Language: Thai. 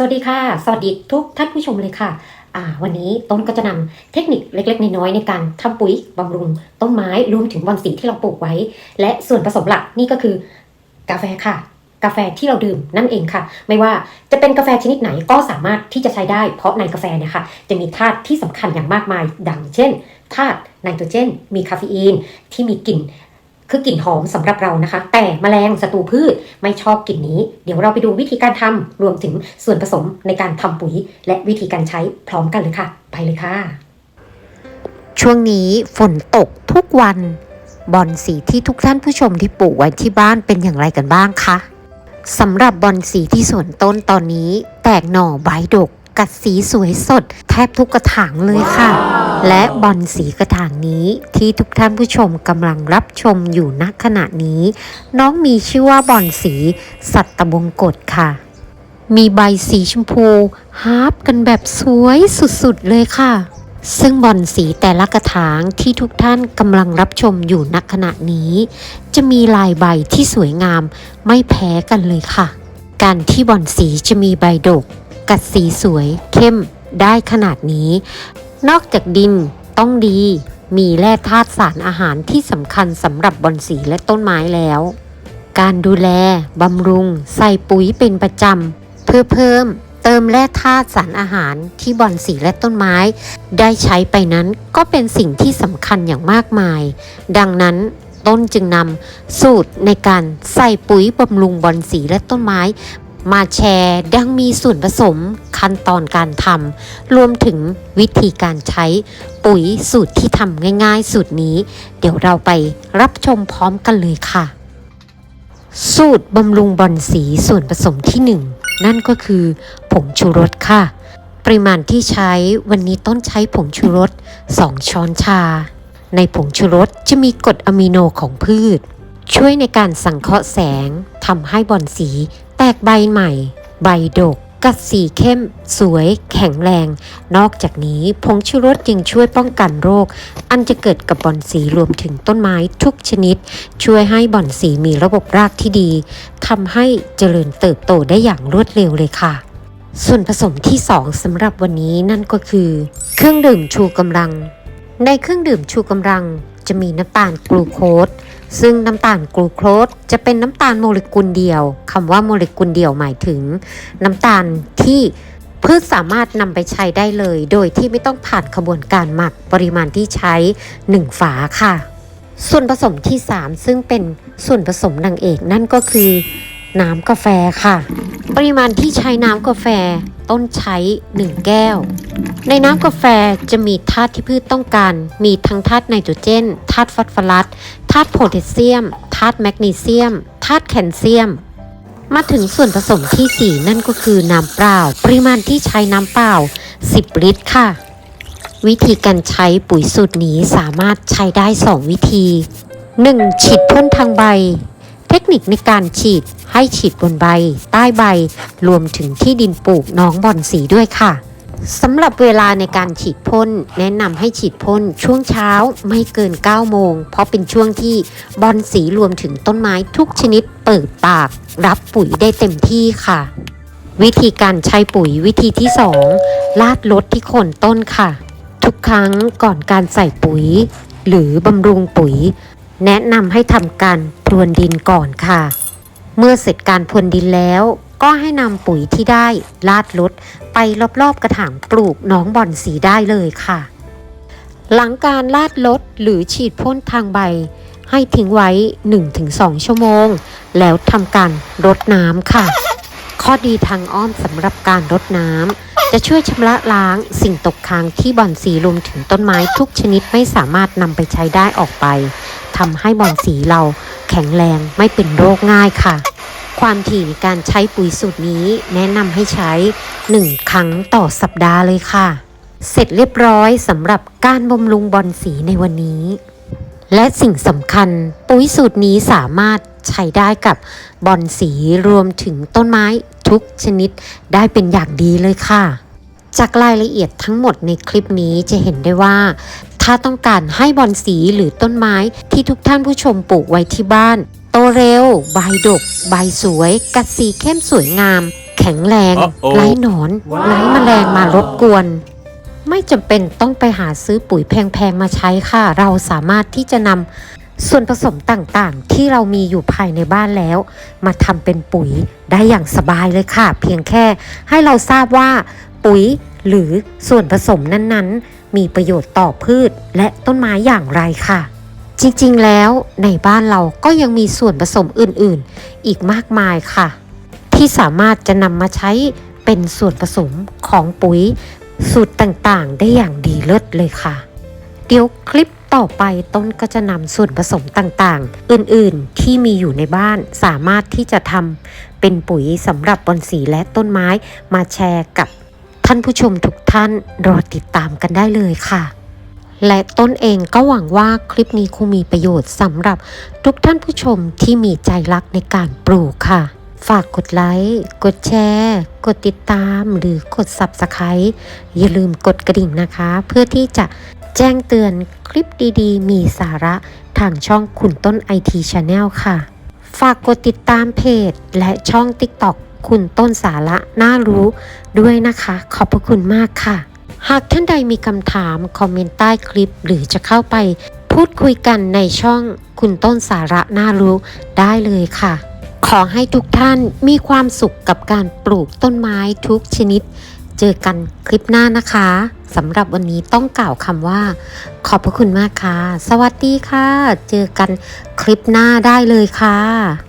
สวัสดีค่ะ สวัสดีทุกท่านผู้ชมเลยค่ะ วันนี้ต้นก็จะนำเทคนิคเล็ก ๆ น้อยๆในการทำปุ๋ยบำรุงต้นไม้รวมถึงบอนสีที่เราปลูกไว้ และส่วนผสมหลักนี่ก็คือกาแฟค่ะ กาแฟที่เราดื่มนั่นเองค่ะ ไม่ว่าจะเป็นกาแฟชนิดไหนก็สามารถที่จะใช้ได้ เพราะในกาแฟเนี่ยค่ะจะมีธาตุที่สำคัญอย่างมากมาย ดังเช่นธาตุไนโตรเจน มีคาเฟอีนที่มีกลิ่น คือกลิ่นหอมสำหรับเรานะคะ แต่แมลงศัตรูพืชไม่ชอบกลิ่นนี้ เดี๋ยวเราไปดูวิธีการทำรวมถึงส่วนผสมในการทำปุ๋ย และวิธีการใช้พร้อมกันเลยค่ะ ไปเลยค่ะ ช่วงนี้ฝนตกทุกวัน บอนสีที่ทุกท่านผู้ชมที่ปลูกไว้ที่บ้านเป็นอย่างไรกันบ้างคะสำหรับบอนสีที่สวนต้นตอนนี้ แตกหน่อใบดกกัดสีสวยสด แทบทุกกระถางเลยค่ะ และบอนสีกระถางนี้ที่ทุกท่านผู้ชมกำลังรับชมอยู่ณขณะนี้ น้องมีชื่อว่าบอนสี สัตบงกฎค่ะ มีใบสีชมพูฮาร์ปกันแบบสวยสุดๆเลยค่ะ ซึ่งบอนสีแต่ละกระถางที่ทุกท่านกำลังรับชมอยู่ณขณะนี้ จะมีลายใบที่สวยงามไม่แพ้กันเลยค่ะ การที่บอนสีจะมีใบดก กัดสีสวยเข้มได้ขนาดนี้ นอกจากดินต้องดี มีแร่ธาตุสารอาหารที่สำคัญสำหรับบอนสีและต้นไม้แล้ว การดูแลบำรุง ใส่ปุ๋ยเป็นประจำเพื่อเพิ่มเติมแร่ธาตุสารอาหารที่บอนสีและต้นไม้ ได้ใช้ไปนั้นก็เป็นสิ่งที่สำคัญอย่างมากมาย ดังนั้นต้นจึงนำสูตรในการใส่ปุ๋ยบำรุงบอนสีและต้นไม้ มาแชร์ดังมีส่วนผสมขั้นตอนการทำรวมถึงวิธีการใช้ปุ๋ยสูตรที่ทำง่ายๆ สูตรนี้ เดี๋ยวเราไปรับชมพร้อมกันเลยค่ะ สูตรบำรุงบอนสีส่วนผสมที่ 1 นั่นก็คือผงชูรสค่ะ ปริมาณที่ใช้วันนี้ต้นใช้ผงชูรส 2 ช้อนชา ในผงชูรสจะมีกรดอะมิโนของพืชช่วยในการสังเคราะห์แสงทำให้บอนสี แตกใบใหม่ ใบดก กัดสีเข้ม สวย แข็งแรง นอกจากนี้ผงชูรสยังช่วยป้องกันโรค อันจะเกิดกับบอนสีรวมถึงต้นไม้ทุกชนิด ช่วยให้บอนสีมีระบบรากที่ดีทำให้เจริญเติบโตได้อย่างรวดเร็วเลยค่ะส่วนผสมที่ 2สำหรับวันนี้นั่นก็คือ เครื่องดื่มชูกำลัง ในเครื่องดื่มชูกำลัง จะมีน้ำตาลกลูโคสซึ่งน้ำตาลกลูโคสจะเป็นน้ำตาลโมเลกุลเดียวคำว่าโมเลกุลเดียวหมายถึง น้ำตาลที่พืชสามารถนำไปใช้ได้เลย โดยที่ไม่ต้องผ่านขบวนการหมักปริมาณที่ใช้ 1 ฝาค่ะ ส่วนผสมที่ 3 ซึ่งเป็นส่วนผสมนางเอกนั่นก็คือ น้ำกาแฟค่ะ ปริมาณที่ใช้น้ำกาแฟ ต้นใช้ 1 แก้ว ในน้ำกาแฟจะมีธาตุที่พืชต้องการ มีทั้งธาตุไนโตรเจน ธาตุฟอสฟอรัส ธาตุโพแทสเซียม ธาตุแมกนีเซียม ธาตุแคลเซียม มาถึงส่วนผสมที่ 4 นั่นก็คือน้ำเปล่า ปริมาณที่ใช้น้ำเปล่า 10 ลิตรค่ะ วิธีการใช้ปุ๋ยสูตรนี้สามารถใช้ได้ 2 วิธี 1. ฉีดพ่นทางใบ เทคนิคในการฉีดให้ฉีดบนใบ ใต้ใบ รวมถึงที่ดินปลูกน้องบอนสีด้วยค่ะสำหรับเวลาในการฉีดพ่น แนะนำให้ฉีดพ่นช่วงเช้าไม่เกิน 9 โมง เพราะเป็นช่วงที่บอนสีรวมถึงต้นไม้ทุกชนิดเปิดปาก รับปุ๋ยได้เต็มที่ค่ะ วิธีการใช้ปุ๋ยวิธีที่ 2 ลาดลดที่โคนต้นค่ะ ทุกครั้งก่อนการใส่ปุ๋ย หรือบำรุงปุ๋ย แนะนำให้ทำการพรวนดินก่อนค่ะ เมื่อเสร็จการพรวนดินแล้ว ก็ให้นำปุ๋ยที่ได้ลาดลดไปรอบๆกระถางปลูกน้องบอนสีได้เลยค่ะ หลังการลาดลดหรือฉีดพ่นทางใบ ให้ทิ้งไว้ 1-2 ชั่วโมง แล้วทำการรดน้ำค่ะ ข้อดีทางอ้อมสำหรับการรดน้ำ จะช่วยชำระล้างสิ่งตกค้างที่บอนสีรวมถึงต้นไม้ทุกชนิดไม่สามารถนำไปใช้ได้ออกไปทำให้บอนสีเราแข็งแรงไม่เป็นโรคง่ายค่ะ ความถี่ในการใช้ปุ๋ยสูตรนี้แนะนำให้ใช้ 1 ครั้งต่อสัปดาห์เลยค่ะ เสร็จเรียบร้อยสำหรับการบำรุงบอนสีในวันนี้ และสิ่งสำคัญ ปุ๋ยสูตรนี้สามารถใช้ได้กับบอนสีรวมถึงต้นไม้ ทุกชนิดได้เป็นอย่างดีเลยค่ะ จากรายละเอียดทั้งหมดในคลิปนี้จะเห็นได้ว่า ถ้าต้องการให้บอนสีหรือต้นไม้ที่ทุกท่านผู้ชมปลูกไว้ที่บ้าน โตเร็ว ใบดก ใบสวย กัดสีเข้มสวยงาม แข็งข็งแรง Uh-oh ไร้หนอนไร้แมลงมารบกวนไม่จำเป็นต้องไปหาซื้อปุ๋ยแพงๆมาใช้ค่ะ เราสามารถที่จะนำ ส่วนผสมต่างๆ ที่เรามีอยู่ภายในบ้านแล้ว มาทำเป็นปุ๋ยได้อย่างสบายเลยค่ะ เพียงแค่ให้เราทราบว่าปุ๋ยหรือส่วนผสมนั้นๆ มีประโยชน์ต่อพืชและต้นไม้อย่างไรค่ะ จริงๆแล้วในบ้านเราก็ยังมีส่วนผสมอื่นๆ อีกมากมายค่ะ ที่สามารถจะนำมาใช้เป็นส่วนผสมของปุ๋ยสูตรต่างๆ ได้อย่างดีเลิศเลยค่ะ เดี๋ยวคลิป ต่อไปต้นก็จะนำส่วนผสมต่างๆ อื่นๆที่มีอยู่ในบ้านสามารถที่จะทำเป็นปุ๋ยสำหรับบอนสีและต้นไม้มาแชร์กับท่านผู้ชมทุกท่านรอติดตามกันได้เลยค่ะ และต้นเองก็หวังว่าคลิปนี้คงมีประโยชน์สำหรับทุกท่านผู้ชมที่มีใจรักในการปลูกค่ะ ฝากกดไลค์ กดแชร์ กดติดตาม หรือกด Subscribe อย่าลืมกดกระดิ่งนะคะ เพื่อที่จะ แจ้งเตือนคลิปดีๆ มีสาระทางช่องคุณต้น IT Channel ค่ะ ฝากกดติดตามเพจ และช่อง TikTok คุณต้นสาระน่ารู้ด้วยนะคะ ขอบพระคุณมากค่ะ หากท่านใดมีคำถาม คอมเมนต์ใต้คลิป หรือจะเข้าไป พูดคุยกันในช่องคุณต้นสาระน่ารู้ได้เลยค่ะ ขอให้ทุกท่านมีความสุขกับการปลูกต้นไม้ทุกชนิด เจอกันคลิปหน้านะคะ สำหรับวันนี้ต้องกล่าวคำว่า ขอบพระคุณมากค่ะ สวัสดีค่ะ เจอกันคลิปหน้าได้เลยค่ะ